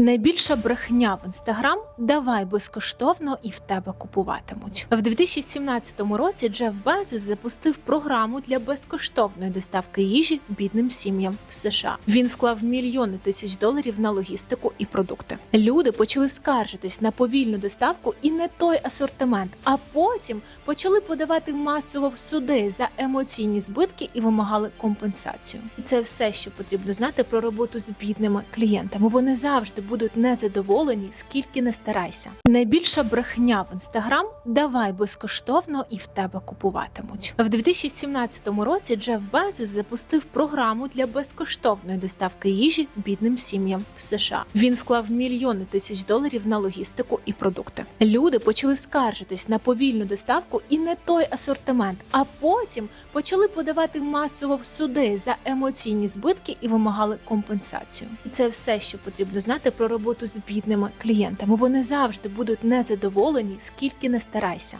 Найбільша брехня в інстаграм давай безкоштовно і в тебе купуватимуть. В 2017 році Джеф Безос запустив програму для безкоштовної доставки їжі бідним сім'ям в США. Він вклав мільйони тисяч доларів на логістику і продукти. Люди почали скаржитись на повільну доставку і не той асортимент, а потім почали подавати масово в суди за емоційні збитки і вимагали компенсацію. І це все, що потрібно знати про роботу з бідними клієнтами. Вони завжди будуть незадоволені, скільки не старайся. Найбільша брехня в інстаграм давай безкоштовно і в тебе купуватимуть. В 2017 році Джеф Безос запустив програму для безкоштовної доставки їжі бідним сім'ям в США. Він вклав мільйони тисяч доларів на логістику і продукти. Люди почали скаржитись на повільну доставку і не той асортимент, а потім почали подавати масово в суди за емоційні збитки і вимагали компенсацію. Це все, що потрібно знати про роботу з бідними клієнтами. Вони завжди будуть незадоволені, скільки не старайся.